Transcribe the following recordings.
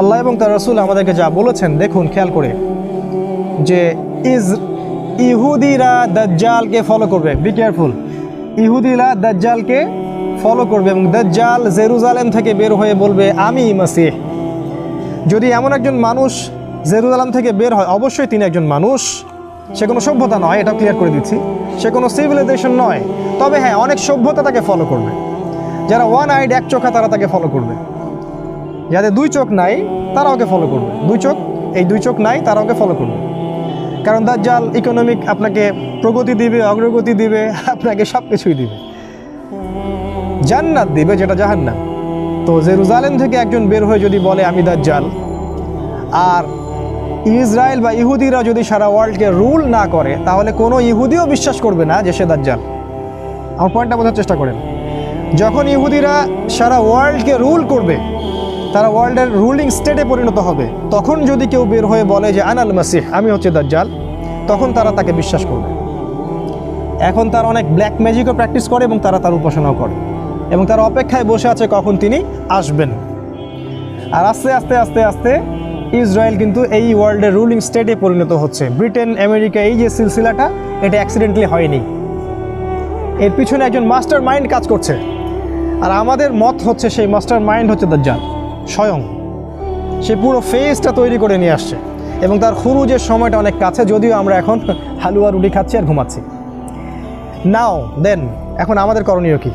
আল্লাহ এবং তার রসুল আমাদেরকে যা বলেছেন, দেখুন, খেয়াল করে যে ইজ, ইহুদিরা দাজ্জালকে ফলো করবে। বি কেয়ারফুল ইহুদিরা দাজ্জালকে ফলো করবে এবং দাজ্জাল জেরুজালেম থেকে বের হয়ে বলবে, আমি মাসিহ। যদি এমন একজন মানুষ জেরুজালাম থেকে বের হয়, অবশ্যই তিনি একজন মানুষ। সে কোনো সভ্যতা নয়, এটা ক্লিয়ার করে দিচ্ছি। সে কোনো সিভিলাইজেশন নয়। তবে হ্যাঁ অনেক সভ্যতা তাকে ফলো করবে। যারা ওয়ান আইড এক চোখা তারা তাকে ফলো করবে। যাদের দুই চোখ নাই, তারা ওকে ফলো করবে। দুই চোখ, এই দুই চোখ নাই, তারা ওকে ফলো করবে। কারণ দাজ্জাল ইকোনমিক আপনাকে প্রগতি দিবে, অগ্রগতি দিবে, আপনাকে সব কিছুই দিবে। জান্নাত দিবে যেটা জাহান্নাম। তো জেরুজালেম থেকে একজন বের হয়ে যদি বলে, আমি দাজ্জাল, আর ইসরায়েল বা ইহুদিরা যদি সারা ওয়ার্ল্ডকে রুল না করে, তাহলে কোনো ইহুদিও বিশ্বাস করবে না যে সে দাজ্জাল। আমার পয়েন্টটা বোঝার চেষ্টা করেন। যখন ইহুদিরা সারা ওয়ার্ল্ডকে রুল করবে তারা ওয়ার্ল্ডের রুলিং স্টেটে পরিণত হবে। তখন যদি কেউ বের হয়ে বলে যে আনাল মাসিহ, আমি হচ্ছে দাজ্জাল, তখন তারা তাকে বিশ্বাস করবে। এখন তার অনেক ব্ল্যাক ম্যাজিকও প্র্যাকটিস করে এবং তারা তার উপাসনাও করে। এবং তার অপেক্ষায় বসে আছে কখন তিনি আসবেন। আর আস্তে আস্তে আস্তে আস্তে ইসরায়েল কিন্তু এই ওয়ার্ল্ডের রুলিং স্টেটে পরিণত হচ্ছে। ব্রিটেন, আমেরিকা, এই যে সিলসিলাটা, এটা অ্যাক্সিডেন্টলি হয়নি। এর পিছনে একজন মাস্টার মাইন্ড কাজ করছে। আর আমাদের মত হচ্ছে সেই মাস্টার মাইন্ড হচ্ছে দাজ্জাল। স্বয়ং। সে পুরো ফেসটা তৈরি করে নিয়ে আসছে এবং তার খুরুজের সময়টা অনেক কাছে, যদিও আমরা এখন হালুয়া রুটি খাচ্ছি আর ঘুমাচ্ছি। নাও দেন এখন আমাদের করণীয় কি?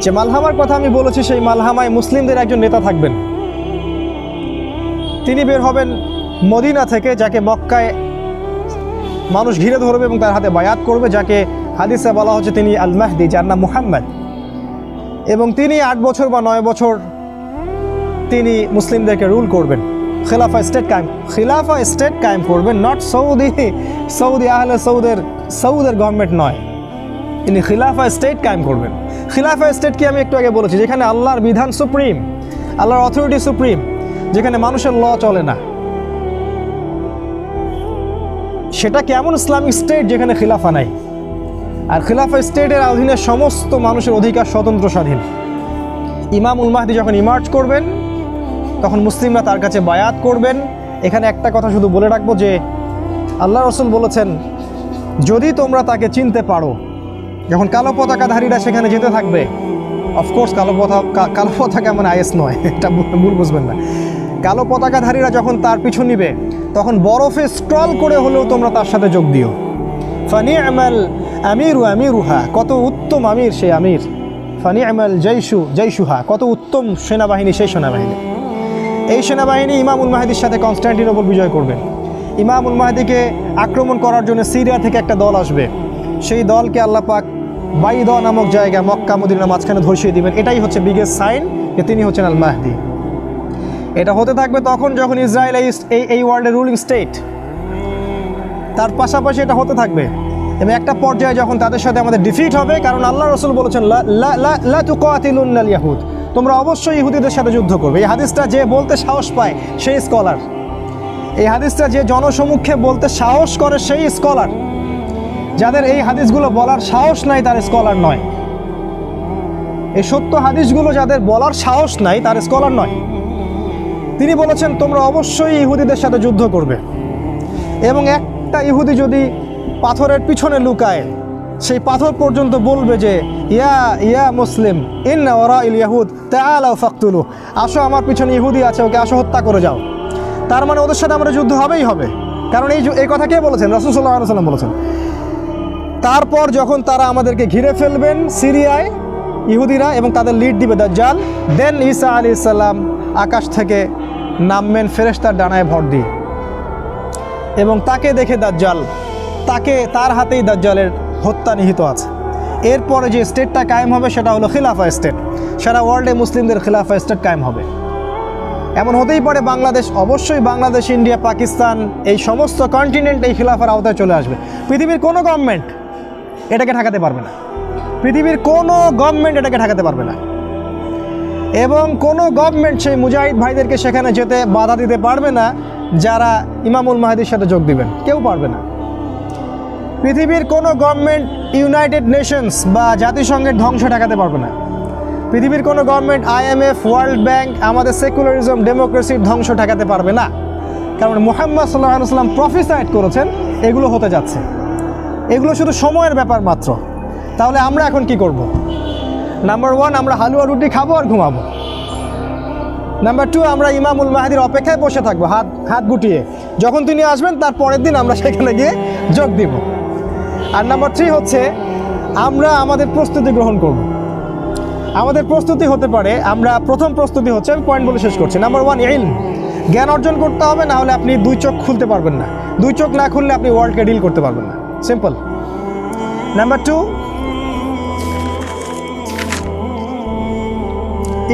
যে মালহামার কথা আমি বলেছি, সেই মালহামায় মুসলিমদের একজন নেতা থাকবেন। তিনি বের হবেন মদিনা থেকে, যাকে মক্কায় মানুষ ঘিরে ধরবে এবং তার হাতে বায়াত করবে, যাকে হাদিসে বলা হচ্ছে তিনি আল মাহদি যার নাম মুহাম্মদ। এবং তিনি আট বছর বা নয় বছর তিনি মুসলিমদেরকে রুল করবেন। খিলাফা স্টেট কায়েম, খিলাফা স্টেট কায়েম করবেন নট সৌদি সৌদি আহলে সৌদের সৌদের গভর্নমেন্ট নয়। তিনি খিলাফা স্টেট কায়েম করবেন। খিলাফা স্টেট কি আমি একটু আগে বলেছি, যেখানে আল্লাহর বিধান সুপ্রিম আল্লাহর অথরিটি সুপ্রিম যেখানে মানুষের ল চলে না। সেটা কেমন ইসলামিক স্টেট যেখানে খিলাফা নাই? আর খিলাফা স্টেটের অধীনে সমস্ত মানুষের অধিকার স্বতন্ত্র, স্বাধীন। ইমাম উল মাহদি যখন ইমার্জ করবেন, তখন মুসলিমরা তার কাছে বায়াত করবেন। এখানে একটা কথা শুধু বলে রাখব যে, আল্লাহ রসুল বলেছেন, যদি তোমরা তাকে চিনতে পারো, যখন কালো পতাকাধারীরা সেখানে যেতে থাকবে অফকোর্স কালো পতাকা কালো পতাকা মানে আইএস নয়, এটা ভুল বুঝবেন না। কালো পতাকাধারীরা যখন তার পিছু নিবে, তখন বরফে স্ট্রল করে হলেও তোমরা তার সাথে যোগ দিও। ফানি আমাল আমিরু আমিরুহা, কত উত্তম আমির সে আমির। ফানি আমাল জৈশু, জৈশুহা, কত উত্তম সেনাবাহিনী সেই সেনাবাহিনী। এই সেনাবাহিনী ইমামুল মাহাদির সাথে কনস্ট্যান্টিনোপল বিজয় করবেন ইমামুল মাহাদিকে আক্রমণ করার জন্য সিরিয়া থেকে একটা দল আসবে। সেই দলকে আল্লাহ পাক বাইদ নামক জায়গা মক্কা, মদিনার মাঝখানে ধসিয়ে দিবেন। এটাই হচ্ছে বিগেস্ট সাইন যে তিনি হচ্ছেন আল মাহদি। এটা হতে থাকবে তখন যখন ইসরায়েল এই এই ওয়ার্ল্ডের রুলিং স্টেট তার পাশাপাশি এটা হতে থাকবে। এবং একটা পর্যায়ে যখন তাদের সাথে আমাদের ডিফিট হবে, কারণ আল্লাহ রসুল বলেছেন, লা- লা- লা- লা তুকাতিলুন্নাল ইয়াহুদ। তোমরা অবশ্যই ইহুদিদের সাথে যুদ্ধ করবে। এই হাদিসটা যে বলতে সাহস পায়, সেই স্কলার এই হাদিসটা যে জনসমুখে বলতে সাহস করে, সেই স্কলার যাদের এই হাদিসগুলো বলার সাহস নাই, তার স্কলার নয়। এই সত্য হাদিসগুলো যাদের বলার সাহস নাই, তার স্কলার নয়। তিনি বলেছেন, তোমরা অবশ্যই ইহুদিদের সাথে যুদ্ধ করবে। এবং একটা ইহুদি যদি পাথরের পিছনে লুকায়। সেই পাথর পর্যন্ত বলবে যে, ইয়া ইয়া মুসলিম, ইন্না ওরা ইল ইয়াহুদ তাআলাও ফাকতুলু। আসো, আমার পিছনে ইহুদি আছে, ওকে আসো, হত্যা করে যাও। তার মানে ওদের সাথে আমরা যুদ্ধ হবেই হবে। কারণ এই এই কথা কে বলেছেন? রাসূল আলাইহি সাল্লাম বলেছেন। তারপর যখন তারা আমাদেরকে ঘিরে ফেলবেন সিরিয়ায়, ইহুদিরা এবং তাদের লিড দিবে দাজ্জাল দেন ঈসা আলী ইসাল্লাম আকাশ থেকে নামবেন ফেরেশতার ডানায় ভর দিয়ে। এবং তাকে দেখে দাজ্জাল তাকে তার হাতেই দাজ্জালের হত্যা নিহিত আছে। এরপরে যে স্টেটটা কায়েম হবে সেটা হলো খিলাফা স্টেট। সারা ওয়ার্ল্ডে মুসলিমদের খিলাফা স্টেট কায়েম হবে। এমন হতেই পারে বাংলাদেশ, অবশ্যই বাংলাদেশ, ইন্ডিয়া, পাকিস্তান, এই সমস্ত কন্টিনেন্ট এই খিলাফার আওতায় চলে আসবে। পৃথিবীর কোনো গভর্নমেন্ট এটাকে ঠেকাতে পারবে না। পৃথিবীর কোনো গভর্নমেন্ট এটাকে ঠেকাতে পারবে না। এবং কোনো গভর্নমেন্ট সেই মুজাহিদ ভাইদেরকে সেখানে যেতে বাধা দিতে পারবে না, যারা ইমামুল মাহাদির সাথে যোগ দিবেন। কেউ পারবে না। পৃথিবীর কোনো গভর্নমেন্ট ইউনাইটেড নেশনস বা জাতিসংঘের ধ্বংস ঠেকাতে পারবে না। পৃথিবীর কোনো গভর্নমেন্ট আইএমএফ ওয়ার্ল্ড ব্যাংক আমাদের সেকুলারিজম ডেমোক্রেসির ধ্বংস ঠেকাতে পারবে না। কারণ মোহাম্মদ সাল্লাহ সাল্লাম প্রফিসাইড করেছেন, এগুলো হতে যাচ্ছে। এগুলো শুধু সময়ের ব্যাপার মাত্র। তাহলে আমরা এখন কি করব? নাম্বার ওয়ান আমরা হালুয়া রুটি খাব আর ঘুমাবো। নাম্বার টু আমরা ইমামুল মাহাদির অপেক্ষায় বসে থাকব, হাত হাত গুটিয়ে। যখন তিনি আসবেন, তার পরের দিন আমরা সেখানে গিয়ে যোগ দিব। আর নাম্বার থ্রি হচ্ছে, আমরা আমাদের প্রস্তুতি গ্রহণ করব। আমাদের প্রস্তুতি হতে পারে, আমরা প্রথম প্রস্তুতি হচ্ছে, আমি পয়েন্ট বলে শেষ করছি। নাম্বার ওয়ান ইলম জ্ঞান অর্জন করতে হবে, না হলে আপনি দুই চোখ খুলতে পারবেন না। দুই চোখ না খুললে আপনি ওয়ার্ল্ডকে ডিল করতে পারবেন না। সিম্পল নাম্বার টু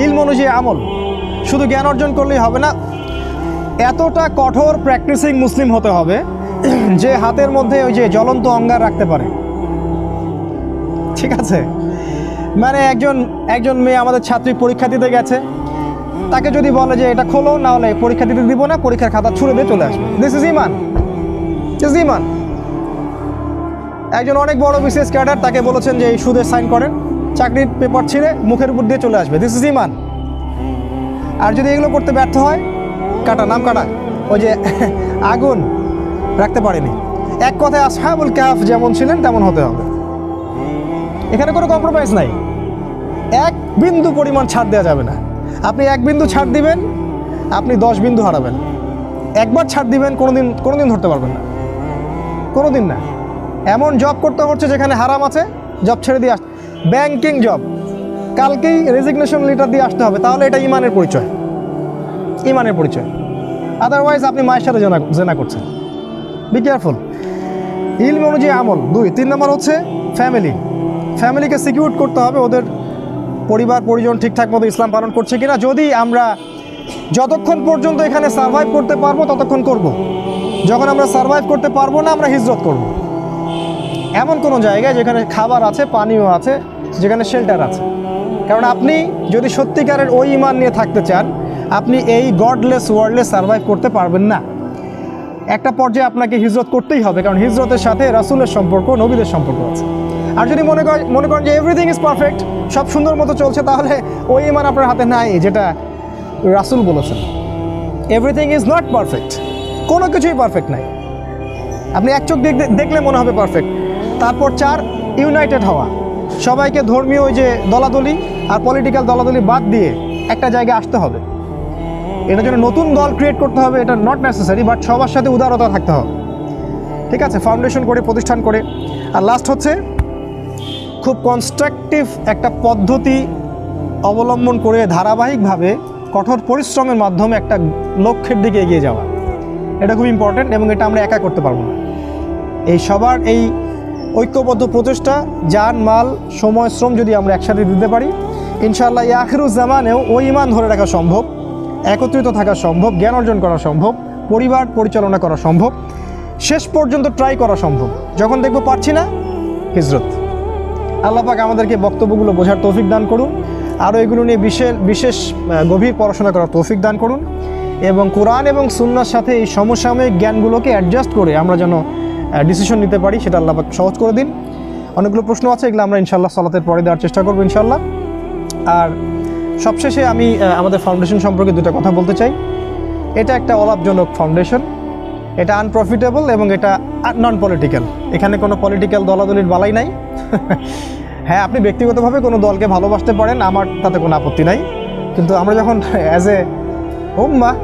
ইলম অনুযায়ী আমল। শুধু জ্ঞান অর্জন করলেই হবে না, এতটা কঠোর প্র্যাকটিসিং মুসলিম হতে হবে যে হাতের মধ্যে ওই যে জ্বলন্ত অঙ্গার রাখতে পারে। ঠিক আছে? মানে একজন একজন মেয়ে আমাদের ছাত্রী পরীক্ষা দিতে গেছে। তাকে যদি বলে যে এটা খোলো, না হলে পরীক্ষা দিতে দিব না, পরীক্ষার খাতা ছুড়ে দিয়ে চলে আসবে। দিস ইজ ইমান দিস ইমান একজন অনেক বড় বিশেষ ক্যাডার, তাকে বলেছেন যে এই সুদে সাইন করেন। চাকরির পেপার ছিঁড়ে মুখের উপর দিয়ে চলে আসবে। দিস ইজ ইমান আর যদি এগুলো করতে ব্যর্থ হয়, কাটা, নাম কাটা। ওই যে আগুন। রাখতে পারেনি। এক কথায় আসহাবুল কাফ যেমন ছিলেন, তেমন হতে হবে। এখানে কোনো কম্প্রোমাইজ নাই। এক বিন্দু পরিমাণ ছাড় দেওয়া যাবে না। আপনি এক বিন্দু ছাড় দিবেন, আপনি দশ বিন্দু হারাবেন। একবার ছাড় দিবেন, কোনোদিন কোনোদিন ধরতে পারবেন না। কোনোদিন না। এমন জব করতে হচ্ছে যেখানে হারাম আছে জব ছেড়ে দিয়ে আস ব্যাংকিং জব কালকেই রেজিগনেশন লেটার দিয়ে আসতে হবে, তাহলে এটা ইমানের পরিচয়। ইমানের পরিচয়। আদারওয়াইজ আপনি মায়ের সাথে জেনা জেনা করছেন। বি কেয়ারফুল ইলম অনুযায়ী আমল, দুই। তিন নম্বর হচ্ছে ফ্যামিলি ফ্যামিলিকে সিকিউর করতে হবে, ওদের পরিবার, পরিজন ঠিকঠাক মতো ইসলাম পালন করছে কিনা। যদি আমরা যতক্ষণ পর্যন্ত এখানে সার্ভাইভ করতে পারব, ততক্ষণ করব। যখন আমরা সার্ভাইভ করতে পারব না, আমরা হিজরত করব। এমন কোনো জায়গায় যেখানে খাবার আছে পানীয় আছে, যেখানে শেল্টার আছে। কারণ আপনি যদি সত্যিকারের ওই ইমান নিয়ে থাকতে চান, আপনি এই গডলেস ওয়ার্ল্ডে সার্ভাইভ করতে পারবেন না। একটা পর্যায়ে আপনাকে হিজরত করতেই হবে, কারণ হিজরতের সাথে রাসুলের সম্পর্ক, নবীদের সম্পর্ক আছে। আর যদি মনে করেন মনে করেন যে এভরিথিং ইজ পারফেক্ট সব সুন্দর মতো চলছে, তাহলে ওই ইমান আপনার হাতে নাই, যেটা রাসুল বলেছেন। এভরিথিং ইজ নট পারফেক্ট কোনো কিছুই পারফেক্ট নাই। আপনি এক চোখ দেখ- দেখলে মনে হবে পারফেক্ট তারপর চার ইউনাইটেড হওয়া। সবাইকে ধর্মীয় ওই যে দলাদলি আর পলিটিক্যাল দলাদলি বাদ দিয়ে একটা জায়গায় আসতে হবে। এটার জন্য নতুন দল ক্রিয়েট করতে হবে, এটা নট নেসেসারি বাট সবার সাথে উদারতা থাকতে হবে। ঠিক আছে? ফাউন্ডেশন করে, প্রতিষ্ঠান করে। আর লাস্ট হচ্ছে, খুব কনস্ট্রাকটিভ একটা পদ্ধতি অবলম্বন করে ধারাবাহিকভাবে কঠোর পরিশ্রমের মাধ্যমে একটা লক্ষ্যের দিকে এগিয়ে যাওয়া। এটা খুব ইম্পর্ট্যান্ট এবং এটা আমরা একা করতে পারব না। এই সবার এই ঐক্যবদ্ধ প্রচেষ্টা, যান, মাল, সময়, শ্রম যদি আমরা একসাথে দিতে পারি, ইনশাআল্লাহ জামানেও ওই ইমান ধরে রাখা সম্ভব। একত্রিত থাকা সম্ভব, জ্ঞান অর্জন করা সম্ভব, পরিবার পরিচালনা করা সম্ভব, শেষ পর্যন্ত ট্রাই করা সম্ভব। যখন দেখব পারছি না, হিজরত। আল্লাহ পাক আমাদেরকে বক্তব্যগুলো বোঝার তৌফিক দান করুন, আরও এগুলো নিয়ে বিশেষ বিশেষ গভীর পড়াশোনা করার তৌফিক দান করুন এবং কোরআন এবং সুন্নার সাথে এই সমসাময়িক জ্ঞানগুলোকে অ্যাডজাস্ট করে আমরা যেন ডিসিশন নিতে পারি, সেটা আল্লাহ পাক সহজ করে দিন। অনেকগুলো প্রশ্ন আছে, এগুলো আমরা ইনশাল্লাহ সালাতের পরে দেওয়ার চেষ্টা করব ইনশাল্লাহ আর সবশেষে আমি আমাদের ফাউন্ডেশন সম্পর্কে দুটো কথা বলতে চাই। এটা একটা অলাভজনক ফাউন্ডেশন এটা আনপ্রফিটেবল এবং এটা নন পলিটিক্যাল এখানে কোনো পলিটিক্যাল দলাদলির বালাই নাই। হ্যাঁ আপনি ব্যক্তিগতভাবে কোনো দলকে ভালোবাসতে পারেন, আমার তাতে কোনো আপত্তি নাই। কিন্তু আমরা যখন অ্যাজ এ উম্মা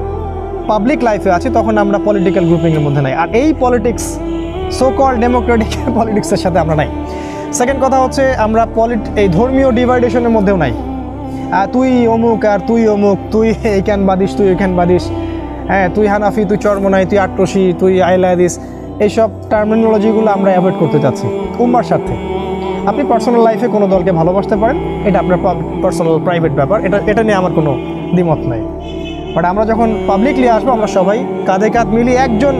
পাবলিক লাইফে আছি, তখন আমরা পলিটিক্যাল গ্রুপিংয়ের মধ্যে নাই। আর এই পলিটিক্স সো কল ডেমোক্রেটিক পলিটিক্সের সাথে আমরা নাই। সেকেন্ড কথা হচ্ছে, আমরা পলিট এই ধর্মীয় ডিভাইডেশনের মধ্যেও নাই। তুই অমুক আর তুই অমুক, তুই এইখান বাদিস, তুই এইখান বাদিস। হ্যাঁ তুই হানাফি, তুই চর্মনাই তুই আট্রসি, তুই আইলাদিস, এইসব টার্মিনোলজিগুলো আমরা অ্যাভয়েড করতে চাচ্ছি উম্মার স্বার্থে। আপনি পার্সোনাল লাইফে কোনো দলকে ভালোবাসতে পারেন, এটা আপনার পার্সোনাল প্রাইভেট ব্যাপার, এটা এটা নিয়ে আমার কোনো দ্বিমত নাই। বাট আমরা যখন পাবলিকলি আসব, আমরা সবাই কাঁধে কাঁধ মিলিয়ে একজন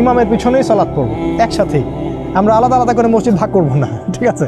ইমামের পিছনেই সালাত করব একসাথেই। আমরা আলাদা আলাদা করে মসজিদ ভাগ করব না, ঠিক আছে?